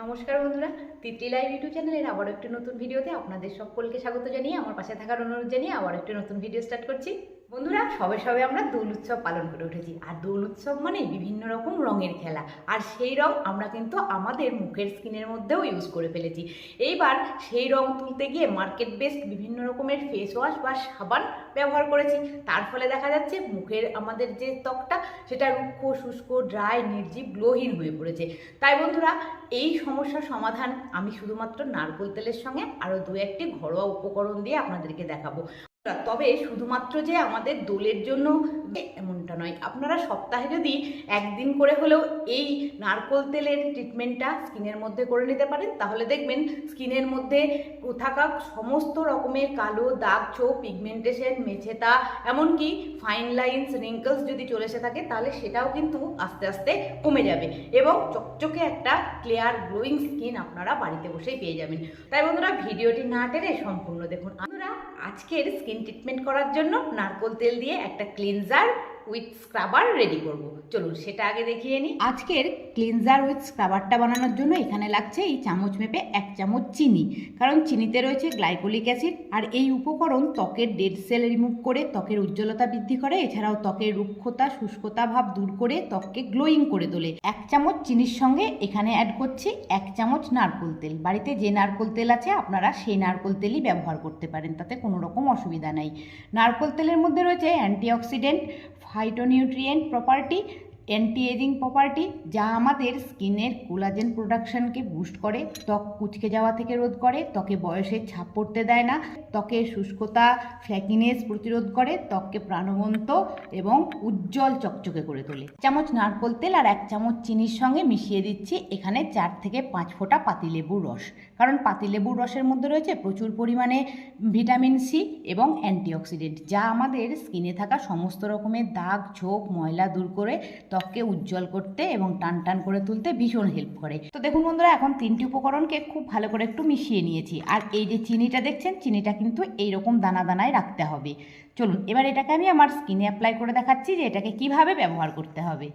নমস্কার বন্ধুরা, Titli live YouTube চ্যানেলের আবার একটি নতুন ভিডিওতে আপনাদের সকলকে স্বাগত জানিয়ে, আমার পাশে থাকার অনুরোধ জানিয়ে আবার একটি নতুন ভিডিও স্টার্ট করছি। বন্ধুরা, সবে সবে আমরা দোল উৎসব পালন করে উঠেছি। আর দোল উৎসব মানে বিভিন্ন রকম রঙের খেলা। আর সেই রং আমরা কিন্তু আমাদের মুখের স্কিনের মধ্যেও ইউজ করে ফেলেছি। এইবার সেই রং তুলতে গিয়ে মার্কেট বেসড বিভিন্ন রকমের ফেস ওয়াশ বা সাবান ব্যবহার করেছি। তার ফলে দেখা যাচ্ছে মুখের আমাদের যে ত্বকটা, সেটা রুক্ষ, শুষ্ক ড্রাই নির্জীব গ্লোহীন হয়ে পড়েছে। তাই বন্ধুরা, এই সমস্যার সমাধান আমি শুধুমাত্র নারকোল তেলের সঙ্গে আরও দু একটি ঘরোয়া উপকরণ দিয়ে আপনাদেরকে দেখাবো। তবে শুধুমাত্র যে আমাদের দোলের জন্য এমনটা নয়। আপনারা সপ্তাহে যদি একদিন করে হলেও এই নারকোল তেলের ট্রিটমেন্টটা স্কিনের মধ্যে করে নিতে পারেন, তাহলে দেখবেন স্কিনের মধ্যে থাকা সমস্ত রকমের কালো, দাগ, ছোপ পিগমেন্টেশন মেছেতা এমনকি ফাইন লাইন্স রিঙ্কলস যদি চলে এসে থাকে, তাহলে সেটাও কিন্তু আস্তে আস্তে কমে যাবে এবং চকচকে একটা ক্লিয়ার গ্লোয়িং স্কিন আপনারা বাড়িতে বসেই পেয়ে যাবেন। তাই বন্ধুরা, ভিডিওটি না টেনে সম্পূর্ণ দেখুন। বন্ধুরা, আজকের স্কিন ট্রিটমেন্ট করার জন্য নারকোল তেল দিয়ে একটা ক্লিনজার উইথ স্ক্রাবার রেডি করব। চলুন, সেটা আগে দেখিয়ে নিই আজকের ক্লিনজার উইথ স্ক্রাবারটা বানানোর জন্য এখানে লাগছে এই চামচ মেপে এক চামচ চিনি। কারণ চিনিতে রয়েছে গ্লাইকোলিক অ্যাসিড আর এই উপকরণ ত্বকের ডেড সেল রিমুভ করে ত্বকের উজ্জ্বলতা বৃদ্ধি করে। এছাড়াও ত্বকের রুক্ষতা, শুষ্কতা ভাব দূর করে ত্বককে গ্লোয়িং করে তোলে। এক চামচ চিনির সঙ্গে এখানে অ্যাড করছি এক চামচ নারকোল তেল। বাড়িতে যে নারকোল তেল আছে, আপনারা সেই নারকোল তেলই ব্যবহার করতে পারেন। তাতে কোনো রকম অসুবিধা নাই। নারকোল তেলের মধ্যে রয়েছে antioxidant phytonutrient property anti ageing property যা আমাদের স্কিনের কোলাজেন প্রোডাকশনকে বুস্ট করে, ত্বক কুচকে যাওয়া থেকে রোধ করে, ত্বকে বয়সের ছাপ পড়তে দেয় না ত্বকের শুষ্কতা ফ্ল্যাকিনেস প্রতিরোধ করে, ত্বককে প্রাণবন্ত এবং উজ্জ্বল চকচকে করে তোলে। চামচ নারকোল তেল আর এক চামচ চিনির সঙ্গে মিশিয়ে দিচ্ছি, এখানে চার থেকে পাঁচ ফোঁটা পাতিলেবুর রস। কারণ পাতিলেবুর রসের মধ্যে রয়েছে প্রচুর পরিমাণে ভিটামিন সি এবং অ্যান্টিঅক্সিডেন্ট, যা আমাদের স্কিনে থাকা সমস্ত রকমের দাগ, ছোপ, ময়লা দূর করে ত্বককে উজ্জ্বল করতে এবং টান টান করে তুলতে ভীষণ হেল্প করে। তো দেখুন বন্ধুরা, এখন তিনটি উপকরণকে খুব ভালো করে একটু মিশিয়ে নিয়েছি। আর এই যে চিনিটা দেখছেন, চিনিটা কিন্তু এইরকম দানা দানায় রাখতে হবে। চলুন, এবার এটাকে আমি আমার স্কিনে অ্যাপ্লাই করে দেখাচ্ছি যে এটাকে কীভাবে ব্যবহার করতে হবে।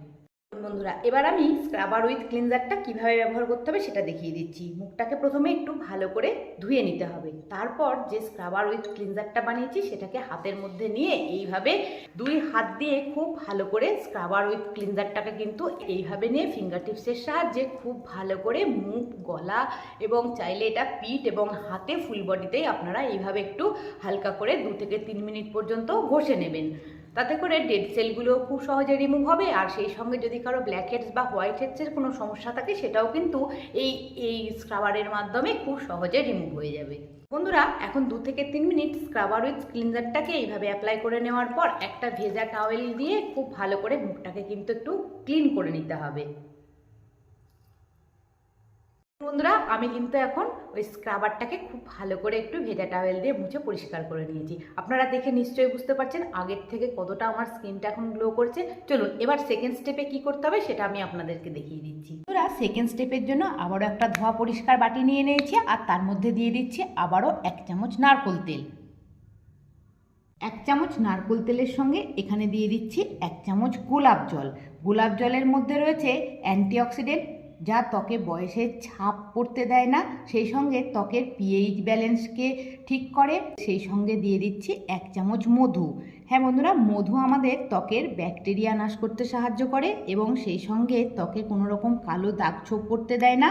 বন্ধুরা, এবার আমি স্ক্রাবার উইথ ক্লিনজারটা কীভাবে ব্যবহার করতে হবে সেটা দেখিয়ে দিচ্ছি। মুখটাকে প্রথমে একটু ভালো করে ধুয়ে নিতে হবে। তারপর যে স্ক্রাবার উইথ ক্লিনজারটা বানিয়েছি, সেটাকে হাতের মধ্যে নিয়ে এইভাবে দুই হাত দিয়ে খুব ভালো করে স্ক্রাবার উইথ ক্লিনজারটাকে কিন্তু এইভাবে নিয়ে ফিঙ্গার টিপসের সাহায্যে খুব ভালো করে মুখ, গলা এবং চাইলে এটা পিঠ এবং হাতে ফুল বডিতেই আপনারা এইভাবে একটু হালকা করে দু থেকে তিন মিনিট পর্যন্ত ঘষে নেবেন। তাতে করে ডেড সেলগুলো খুব সহজে রিমুভ হবে, আর সেই সঙ্গে যদি কারও ব্ল্যাক হেডস বা হোয়াইট হেডসের কোনো সমস্যা থাকে, সেটাও কিন্তু এই এই স্ক্রাবারের মাধ্যমে খুব সহজে রিমুভ হয়ে যাবে। বন্ধুরা, এখন দু থেকে তিন মিনিট স্ক্রাবার উইথ ক্লিনজারটাকে এইভাবে অ্যাপ্লাই করে নেওয়ার পর একটা ভেজা টাওয়েল দিয়ে খুব ভালো করে মুখটাকে কিন্তু একটু ক্লিন করে নিতে হবে। বন্ধুরা, আমি কিন্তু এখন ওই স্ক্রাবারটাকে খুব ভালো করে একটু ভেজা টাওয়েল দিয়ে মুছে পরিষ্কার করে নিয়েছি। আপনারা দেখে নিশ্চয়ই বুঝতে পারছেন আগের থেকে কতটা আমার স্কিনটা এখন গ্লো করছে। চলুন, এবার সেকেন্ড স্টেপে কি করতে হবে সেটা আমি আপনাদেরকে দেখিয়ে দিচ্ছি। বন্ধুরা সেকেন্ড স্টেপের জন্য আবারও একটা ধোয়া পরিষ্কার বাটি নিয়ে নিয়েছি আর তার মধ্যে দিয়ে দিচ্ছি আবারও এক চামচ নারকোল তেল। এক চামচ নারকোল তেলের সঙ্গে এখানে দিয়ে দিচ্ছি এক চামচ গোলাপ জল। গোলাপ জলের মধ্যে রয়েছে অ্যান্টিঅক্সিডেন্ট যা ত্বকে বয়সের ছাপ পড়তে দেয় না, সেই সঙ্গে ত্বকের পিএইচ ব্যালেন্সকে ঠিক করে, সেই সঙ্গে দিয়ে দিচ্ছি এক চামচ মধু। হ্যাঁ বন্ধুরা, মধু আমাদের ত্বকের ব্যাকটেরিয়া নাশ করতে সাহায্য করে এবং সেই সঙ্গে ত্বকে কোনো রকম কালো দাগ ছোপ পড়তে দেয় না।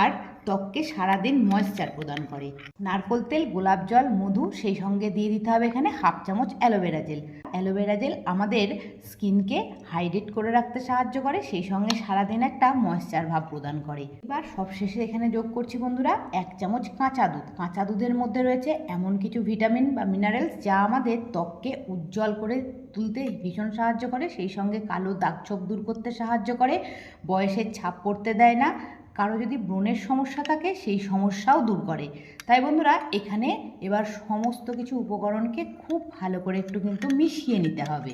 আর ত্বককে সারাদিন ময়েশ্চার প্রদান করে। নারকোল তেল, গোলাপ জল, মধু সেই সঙ্গে দিয়ে দিতে হবে এখানে হাফ চামচ অ্যালোভেরা জেল। অ্যালোভেরা জেল আমাদের স্কিনকে হাইড্রেট করে রাখতে সাহায্য করে, সেই সঙ্গে সারাদিন একটা ময়েশ্চার ভাব প্রদান করে। এবার সবশেষে এখানে যোগ করছি বন্ধুরা, এক চামচ কাঁচা দুধ। কাঁচা দুধের মধ্যে রয়েছে এমন কিছু ভিটামিন বা মিনারেলস যা আমাদের ত্বককে উজ্জ্বল করে তুলতে ভীষণ সাহায্য করে, সেই সঙ্গে কালো দাগ ছোপ দূর করতে সাহায্য করে। বয়সের ছাপ পড়তে দেয় না কারও যদি ব্রণের সমস্যা থাকে, সেই সমস্যাও দূর করে। তাই বন্ধুরা, এখানে এবার সমস্ত কিছু উপকরণকে খুব ভালো করে একটু কিন্তু মিশিয়ে নিতে হবে।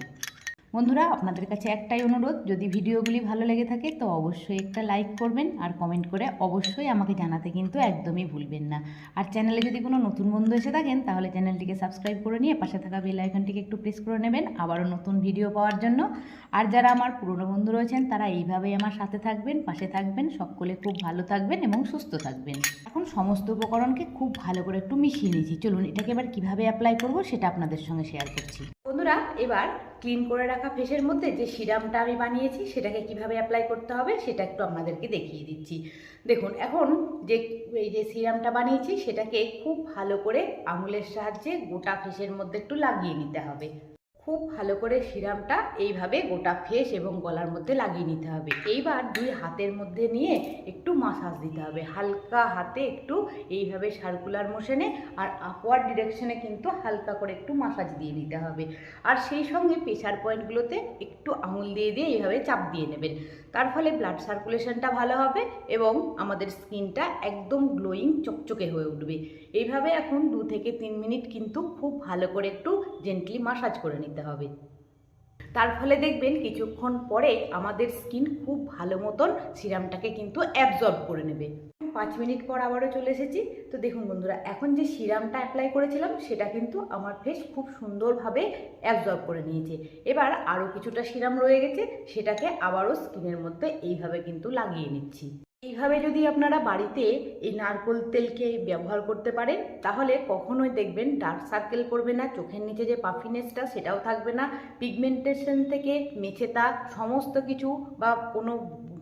বন্ধুরা, আপনাদের কাছে একটাই অনুরোধ, যদি ভিডিওগুলি ভালো লেগে থাকে, তো অবশ্যই একটা লাইক করবেন আর কমেন্ট করে অবশ্যই আমাকে জানাতে কিন্তু একদমই ভুলবেন না। আর চ্যানেলে যদি কোনো নতুন বন্ধু এসে থাকেন, তাহলে চ্যানেলটিকে সাবস্ক্রাইব করে নিয়ে পাশে থাকা বেল আইকনটিকে একটু প্রেস করে নেবেন, আবারও নতুন ভিডিও পাওয়ার জন্য। আর যারা আমার পুরনো বন্ধু রয়েছেন, তারা এইভাবেই আমার সাথে থাকবেন, পাশে থাকবেন, সকলে খুব ভালো থাকবেন এবং সুস্থ থাকবেন। এখন সমস্ত উপকরণকে খুব ভালো করে একটু মিশিয়ে নিয়েছি। চলুন, এটাকে এবার কীভাবে অ্যাপ্লাই করব, সেটা আপনাদের সঙ্গে শেয়ার করছি। বন্ধুরা এবার ক্লিন করে রাখা ফেসের মধ্যে যে সিরামটা আমি বানিয়েছি, সেটাকে কীভাবে অ্যাপ্লাই করতে হবে, সেটা একটু আপনাদেরকে দেখিয়ে দিচ্ছি। দেখুন, এখন যে, এই যে সিরামটা বানিয়েছি, সেটাকে খুব ভালো করে আঙুলের সাহায্যে গোটা ফেসের মধ্যে একটু লাগিয়ে নিতে হবে। খুব ভালো করে সিরামটা এইভাবে গোটা ফেস এবং গলার মধ্যে লাগিয়ে নিতে হবে। এইবার দুই হাতের মধ্যে নিয়ে একটু মাসাজ দিতে হবে। হালকা হাতে একটু এইভাবে সার্কুলার মোশনে আর আপওয়ার্ড ডিরেকশনে কিন্তু হালকা করে একটু মাসাজ দিয়ে নিতে হবে। আর সেই সঙ্গে প্রেশার পয়েন্টগুলোতে একটু আঙুল দিয়ে দিয়ে এইভাবে চাপ দিয়ে নেবেন। তার ফলে ব্লাড সার্কুলেশনটা ভালো হবে এবং আমাদের স্কিনটা একদম গ্লোয়িং চকচকে হয়ে উঠবে। এইভাবে এখন দু থেকে তিন মিনিট কিন্তু খুব ভালো করে একটু জেন্টলি মাসাজ করে নিতে হবে। তার ফলে দেখবেন কিছুক্ষণ পরে আমাদের স্কিন খুব ভালো মতন সিরামটাকে কিন্তু অ্যাবজর্ব করে নেবে। পাঁচ মিনিট পর আবারও চলে এসেছি। তো দেখুন বন্ধুরা, এখন যে সিরামটা অ্যাপ্লাই করেছিলাম, সেটা কিন্তু আমার ফেস খুব সুন্দরভাবে অ্যাবজর্ব করে নিয়েছে। এবার আরও কিছুটা সিরাম রয়ে গেছে, সেটাকে আবারও স্কিনের মধ্যে এইভাবে কিন্তু লাগিয়ে নিচ্ছি। এইভাবে যদি আপনারা বাড়িতে এই নারকোল তেলকে ব্যবহার করতে পারেন, তাহলে কখনোই দেখবেন ডার্ক সার্কেল পড়বে না, চোখের নিচে যে পাফিনেসটা সেটাও থাকবে না। পিগমেন্টেশন থেকে মেছে দাগ সমস্ত কিছু বা কোনো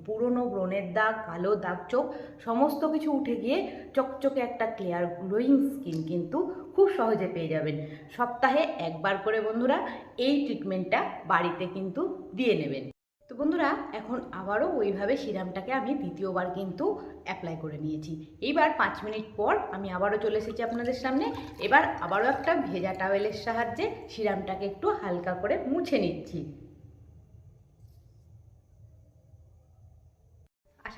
পুরনো ব্রণের দাগ, কালো দাগ, চোখ, সমস্ত কিছু উঠে গিয়ে চকচকে একটা ক্লিয়ার গ্লোয়িং স্কিন কিন্তু খুব সহজে পেয়ে যাবেন। সপ্তাহে একবার করে বন্ধুরা এই ট্রিটমেন্টটা বাড়িতে কিন্তু দিয়ে নেবেন। তো বন্ধুরা, এখন আবারও ওইভাবে সিরামটাকে আমি দ্বিতীয়বার কিন্তু অ্যাপ্লাই করে নিয়েছি। এইবার পাঁচ মিনিট পর আমি আবারও চলে এসেছি আপনাদের সামনে। এবার আবারও একটা ভেজা টাওয়েলের সাহায্যে সিরামটাকে একটু হালকা করে মুছে নিচ্ছি।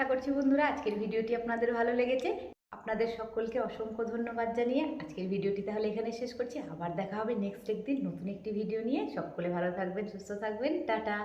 আশা করছি বন্ধুরা আজকের ভিডিওটি আপনাদের ভালো লেগেছে। আপনাদের সকলকে অসংখ্য ধন্যবাদ জানিয়ে আজকের ভিডিওটি তাহলে এখানে শেষ করছি। আবার দেখা হবে নেক্সট একদিন নতুন একটি ভিডিও নিয়ে। সকলে ভালো থাকবেন, সুস্থ থাকবেন। টাটা!